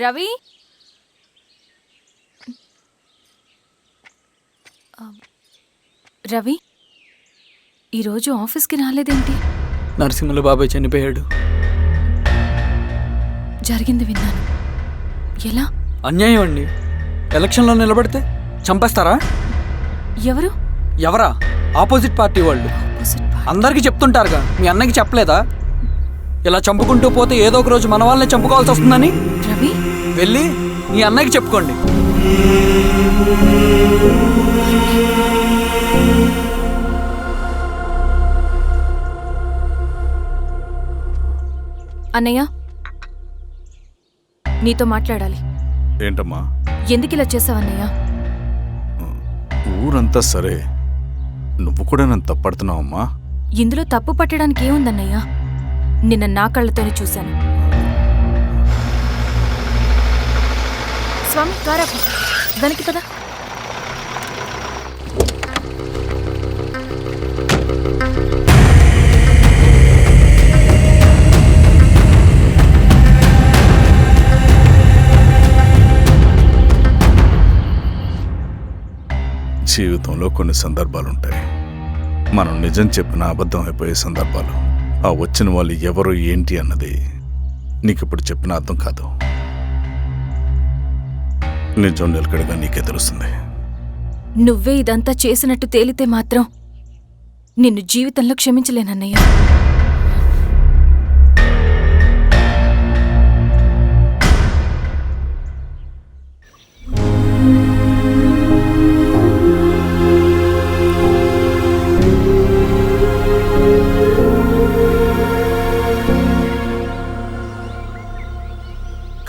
రవి? రవి? ఈరోజు ఆఫీస్కి రాలేదేంటి? నరసింహుల బాబాయ్ చనిపోయాడు. జరిగింది విన్నాను. ఎలా? అన్యాయం అండి. ఎలక్షన్లో నిలబడితే చంపేస్తారా? ఎవరు? ఎవరా? ఆపోజిట్ పార్టీ వాళ్ళు. అందరికీ చెప్తుంటారుగా. మీ అన్నకి చెప్పలేదా? ఇలా చంపుకుంటూ పోతే ఏదో ఒక రోజు మన వాళ్ళని చంపుకోవాల్సి వస్తుందని? రవి? వెళ్ళి మీ అన్నకి చెప్పుకోండి. అన్నయ్య నీతో మాట్లాడాలి. ఏంటమ్మా? ఎందుకు ఇలా చేసావన్నయ్య ఊరంతా సరే. నువ్వు కూడా నన్ను తప్పడుతున్నావమ్మా? ఇందులో తప్పు పట్టడానికి ఏముందన్నయ్య? నిన్న నా కళ్ళతోనే చూశాను. స్వామి కారా. దానికి కదా జీవితంలో కొన్ని సందర్భాలుంటాయి. మనం నిజం చెప్పిన అబద్ధం అయిపోయే సందర్భాలు. ఆ వచ్చిన వాళ్ళు ఎవరు ఏంటి అన్నది నీకు ఇప్పుడు చెప్పిన అర్థం కాదు. నిజం నిలకడగా నీకే తెలుస్తుంది. నువ్వే ఇదంతా చేసినట్టు తేలితే మాత్రం నిన్ను జీవితంలో క్షమించలేనన్నయ్య.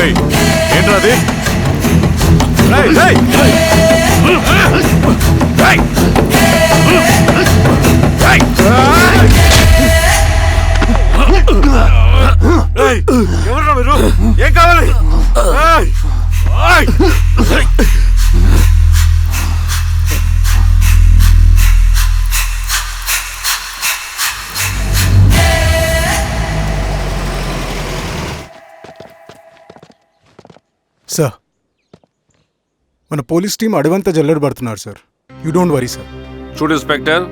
ఏంట్రా అది? మీరు? ఏం కావాలి? మన పోలీస్ టీం అడవంతా జల్లెడ పడుతున్నారు sir. You don't worry sir చూడు ఇన్స్పెక్టర్.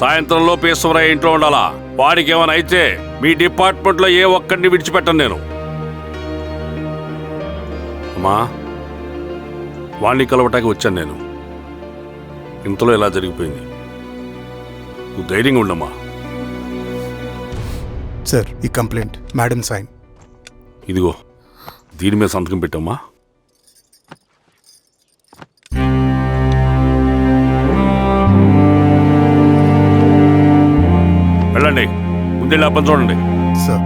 సాయంత్రంలో పేశ్వరయ్య ఇంట్లో ఉండాలా? వాడికి ఏమైనా అయితే మీ డిపార్ట్మెంట్లో ఏ ఒక్కడిని విడిచిపెట్టను నేను. అమ్మా వాణ్ణి కలవటానికి వచ్చాను నేను. ఇంతలో ఇలా జరిగిపోయింది? నువ్వు ధైర్యంగా ఉండమ్మా. సార్ ఈ కంప్లైంట్ మేడం సైన్ ఇదిగో దీని మీద సంతకం పెట్టమ్మా. వెళ్ళండి ముందే పని చూడండి సార్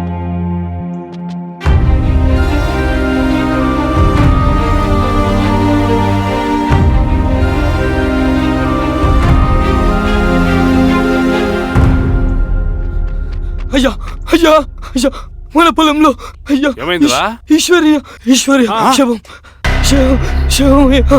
అయ్యా అయ్యా అయ్యా మన పొలంలో అయ్యా ఏమైందిరా? ఈశ్- ఈశ్వర్య ఈశ్వర్య. శవం శవం శవం అయ్యా.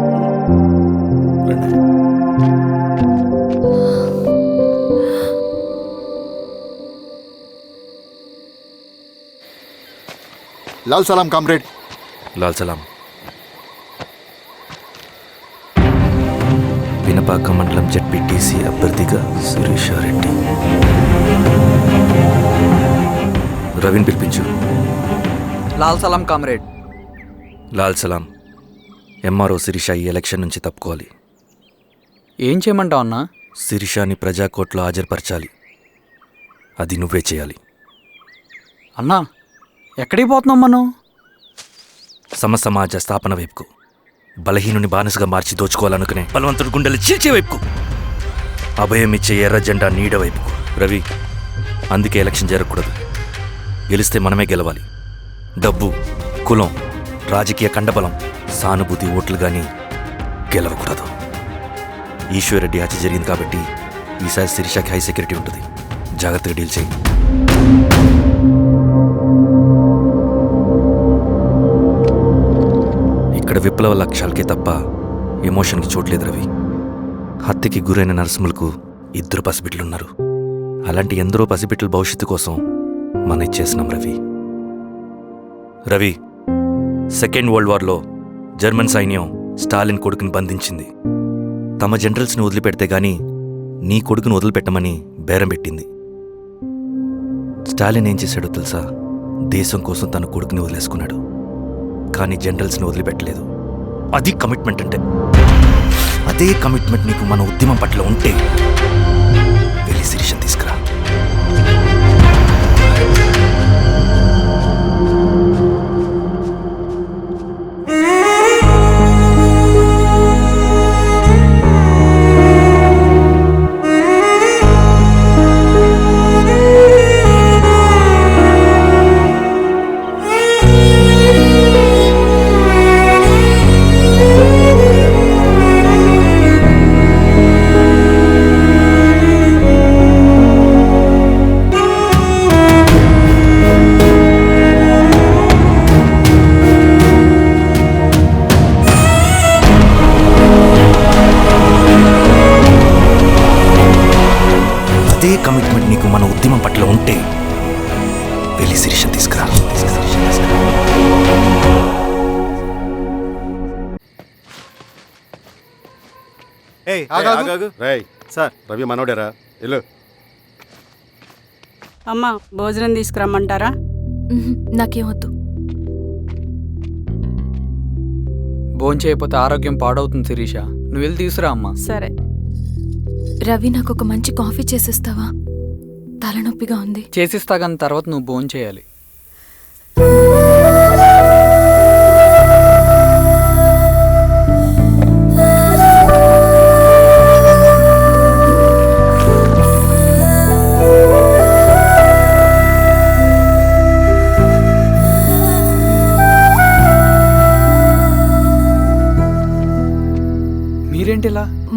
లాల్ సలాం కామ్రేడ్. లాల్ సలాం. పినపాక మండలం జడ్పీటీసీ అభ్యర్థిగా సురేష్ రెడ్డి. రవిని పిలిపించు. లాల్ సలాం కామ్రేడ్. లాల్ సలాం. ఎంఆర్ఓ శిరీష ఈ ఎలక్షన్ నుంచి తప్పుకోవాలి. ఏం చేయమంటావు అన్నా? శిరీషాని ప్రజాకోర్టులో హాజరుపరచాలి. అది నువ్వే చేయాలి. అన్నా ఎక్కడికి పోతున్నాం మనం? సమసమాజ స్థాపన వైపుకు బలహీనుని బానిసగా మార్చి దోచుకోవాలనుకునే బలవంతుడు గుండెలు చీల్చే వైపుకు అభయం ఇచ్చే ఎర్ర జెండా నీడ వైపుకు. రవి అందుకే ఎలక్షన్ జరగకూడదు. గెలిస్తే మనమే గెలవాలి. డబ్బు కులం రాజకీయ కండబలం సానుభూతి ఓట్లు కానీ గెలవకూడదు. ఈశ్వరెడ్డి హత్య జరిగింది కాబట్టి ఈసారి శిరీషకి హై సెక్యూరిటీ ఉంటుంది. జాగ్రత్తగా డీల్ చేయి. ఇక్కడ విప్లవ లక్ష్యాలకే తప్ప ఎమోషన్కి చోట్లేదు రవి. హత్యకి గురైన నరసింహులకు ఇద్దరు పసిబిడ్డలున్నారు. అలాంటి ఎందరో పసిబిడ్డల భవిష్యత్తు కోసం మనం ఇచ్చేసినాం రవి. రవి సెకండ్ వరల్డ్ వార్లో జర్మన్ సైన్యం స్టాలిన్ కొడుకుని బంధించింది. తమ జనరల్స్ని వదిలిపెడితే గాని నీ కొడుకును వదిలిపెట్టమని బేరం పెట్టింది. స్టాలిన్ ఏం చేశాడో తెలుసా? దేశం కోసం తన కొడుకుని వదిలేసుకున్నాడు. కానీ జనరల్స్ని వదిలిపెట్టలేదు. అది కమిట్మెంట్ అంటే. అదే కమిట్మెంట్ నీకు మన ఉద్యమం పట్ల ఉంటే వెళ్ళి శిరీషం తీసుకురా. రేయ్ సార్. రవి మనోడేరా. ఇల్లు. అమ్మ భోజనం తీసుకురమ్మంటారా? ఉహుం, నాకేం వద్దు. భోంచేయకపోతే ఆరోగ్యం పాడవుతుంది శిరీష. నువ్వు వెళ్ళి తీసురా అమ్మా. సరే. రవి నాకు ఒక మంచి కాఫీ చేసిస్తావా? తలనొప్పిగా ఉంది. చేసిస్తా కానీ తర్వాత నువ్వు భోంచేయాలి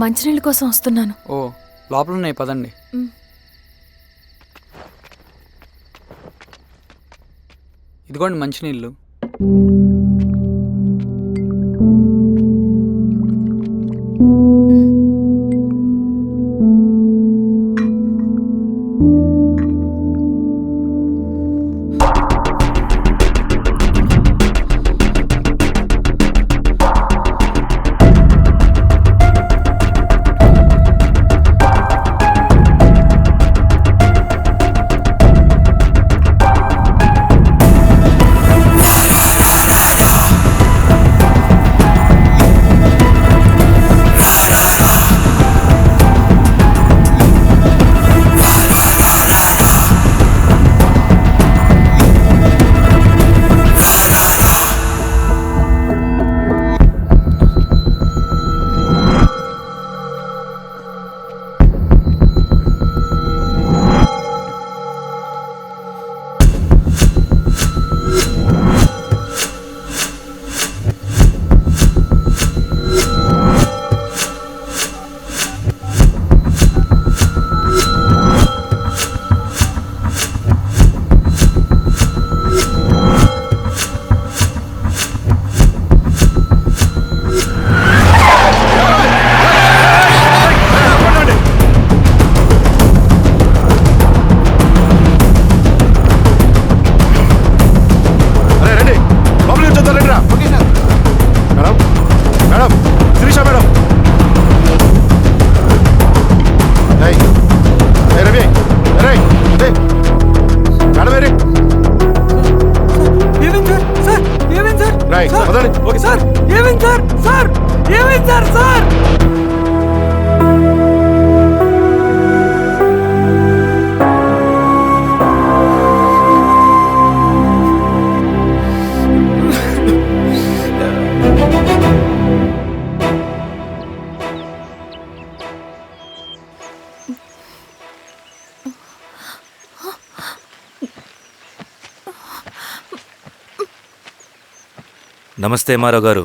మంచినీళ్ళ కోసం వస్తున్నాను. ఓ లోపల ఉన్నాయి పదండి. ఇదిగోండి మంచినీళ్ళు. అరే ఏమైంది సార్? సార్! నమస్తే మారో గారు.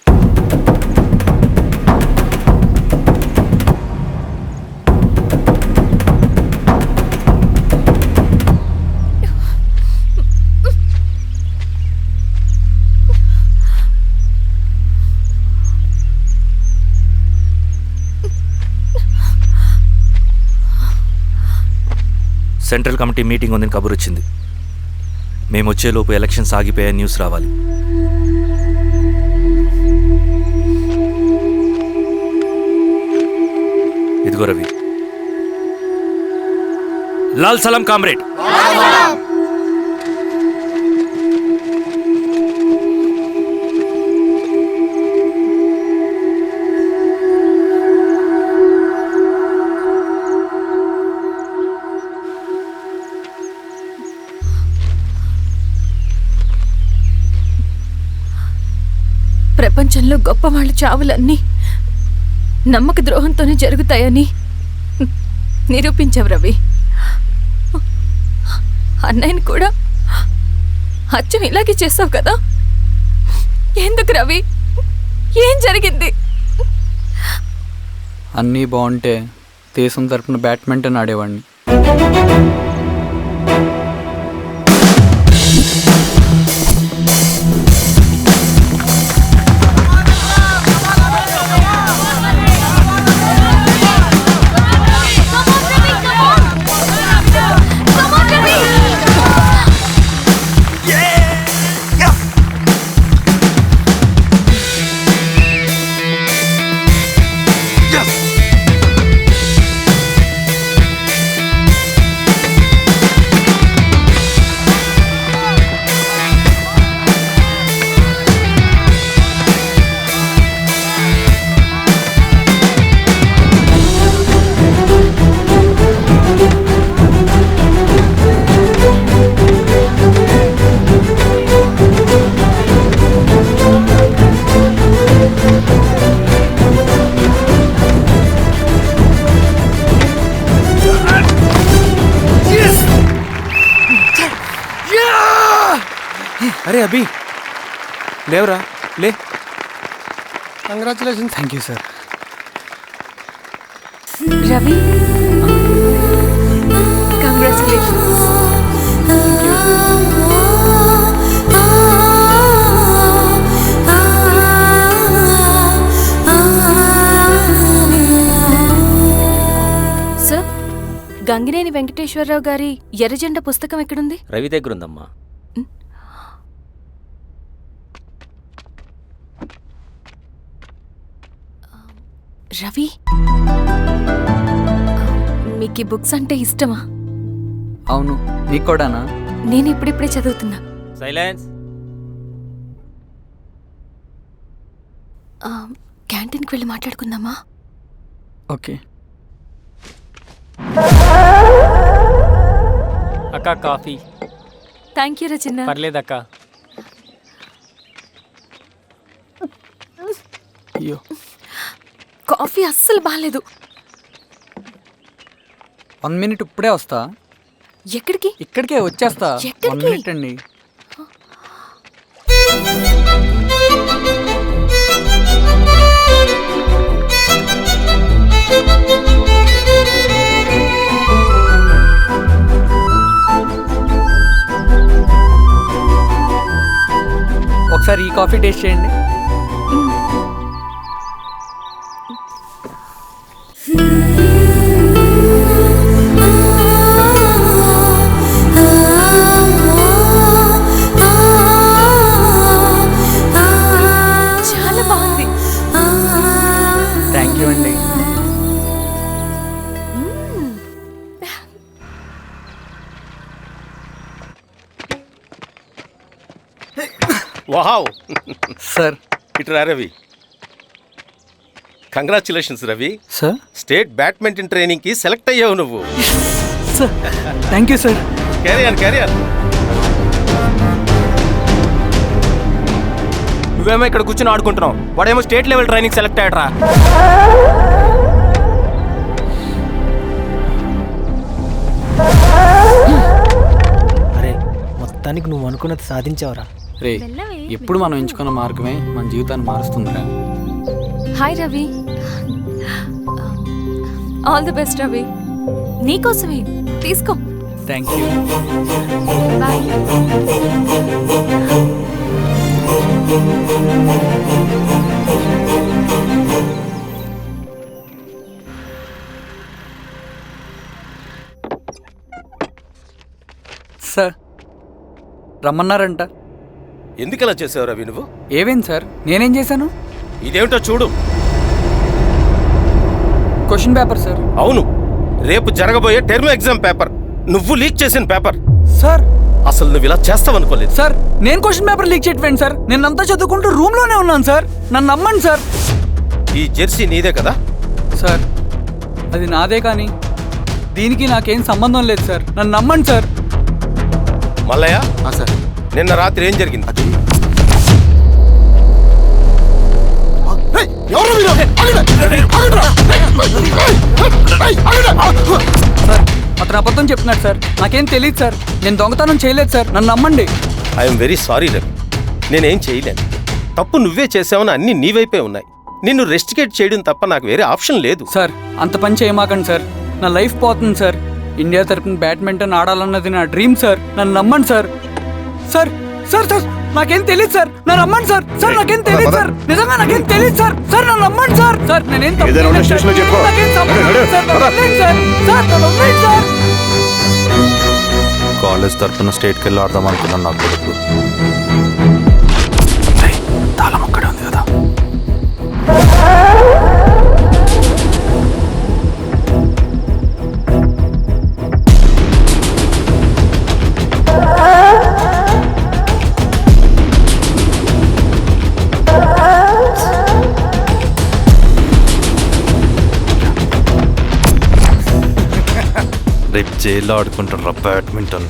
సెంట్రల్ కమిటీ మీటింగ్ ఉందని కబురు వచ్చింది. మేము వచ్చేలోపు ఎలక్షన్స్ ఆగిపోయే న్యూస్ రావాలి. ఇదిగో రవి. లాల్ సలం కామ్రేడ్. ప్రపంచంలో గొప్ప వాళ్ళ చావులన్నీ నమ్మక ద్రోహంతోనే జరుగుతాయని నిరూపించావు రవి. అన్నయ్యని కూడా అచ్చం ఇలాగే చేసావు కదా? ఎందుకు రవి? ఏం జరిగింది? అన్నీ బాగుంటే దేశం తరపున బ్యాడ్మింటన్ ఆడేవాడిని లేవరా? లే. Congratulation thank you sir Ravi congratulations Gangineni Venkateswararao గారి ఎర్రజెండ పుస్తకం ఎక్కడుంది? రవి దగ్గర రవి? మీకు ఈ బుక్స్ అంటే ఇష్టమా? అవును నీకు కూడానా నేను ఇప్పుడిప్పుడే చదువుతున్నా. సైలెన్స్. క్యాంటీన్కి వెళ్ళి మాట్లాడుకుందామా? ఓకే. అక్క coffee. Thank you Rachana. పర్లేదక్క. Coffee అస్సలు బాగాలేదు వన్ మినిట్ ఇప్పుడే వస్తా. ఎక్కడికి? ఇక్కడికే వచ్చేస్తా. ఎక్కడికి? వన్ మినిట్ అండి. ఒకసారి ఈ కాఫీ టేస్ట్ చేయండి. Sir. ఇటురా Ravi. Congratulations Ravi. Sir? State badminton ట్రైనింగ్కి సెలెక్ట్ అయ్యావు నువ్వు. Sir thank you sir career career నువ్వేమో ఇక్కడ కూర్చొని ఆడుకుంటున్నావు. వాడేమో స్టేట్ లెవెల్ ట్రైనింగ్ సెలెక్ట్ అయ్యాడ్రా. అరే మొత్తానికి నువ్వు అనుకున్నది సాధించావురా. రే ఎప్పుడు మనం ఎంచుకున్న మార్గమే మన జీవితాన్ని మారుస్తుందిరా. Hi Ravi. All the best Ravi. నీకోసమే. తీసుకో. థ్యాంక్ యూ బాయ్ సార్ రమ్మన్నారంట. ఎందుకు అలా చేసావు రవి నువ్వు? ఏవేం సార్? నేనేం చేశాను? ఇదేమిటో చూడు. క్వశ్చన్ పేపర్ సార్ అవును. రేపు జరగబోయే టర్మ్ ఎగ్జామ్ పేపర్. నువ్వు లీక్ చేసిన పేపర్. సార్ అసలు నువ్వు ఇలా చేస్తావనుకోలేదు సార్ నేను క్వశ్చన్ పేపర్ లీక్ చేయట్వేండి సార్ నేను అంతా చదువుకుంటూ రూమ్లోనే ఉన్నాను సార్ నన్ను నమ్మండి సార్ ఈ జెర్సీ నీదే కదా? సార్ అది నాదే కానీ దీనికి నాకేం సంబంధం లేదు సార్ నన్ను నమ్మండి సార్ మల్లయ్య? సార్ నిన్న రాత్రి ఏం జరిగింది? సార్ అతను అబద్ధం చెప్తున్నాడు సార్. నాకేం తెలియదు సార్. నేను దొంగతనం చేయలేదు సార్. నన్ను నమ్మండి. I'm very sorry Ravi. నేనేం చేయలేను. తప్పు నువ్వే చేసావని అన్ని నీ వైపే ఉన్నాయి. నిన్ను రెస్టికేట్ చేయడం తప్ప నాకు వేరే ఆప్షన్ లేదు. సార్ అంత పని చేయమాకండి సార్. నా లైఫ్ పోతుంది సార్. ఇండియా తరపున బ్యాడ్మింటన్ ఆడాలన్నది నా డ్రీమ్ సార్. నన్ను నమ్మండి సార్. సార్ సార్ సార్ నాకేం తెలియదు సార్. నన్ను నమ్మండి సార్. సార్ నాకేం తెలియదు సార్. నిజంగా నాకేం తెలియదు సార్. సార్ నన్ను నమ్మండి సార్. సార్ నేనేం తప్పు చేయలేదు సార్. నాకేం సంబంధం నడు, లేదు సార్. నడు, నన్ను వదిలేయండి సార్. సార్ నన్ను వదిలేయండి సార్. కాలేజ్ తరఫున స్టేట్కి వెళ్ళి ఆడదాం అనుకున్నాను నా కొడుకు. జైల్లో ఆడుకుంటారా బ్యాడ్మింటన్?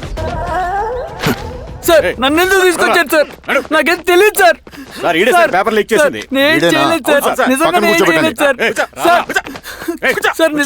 సార్ నన్ను ఎందుకు తీసుకొచ్చారు సార్? నాకేం తెలియదు సార్. సార్, ఈడే సార్ పేపర్ లీక్ చేసింది. నేను? చేయలేదు సార్. నిజంగా నేను. చేయలేదు సార్. Sir sir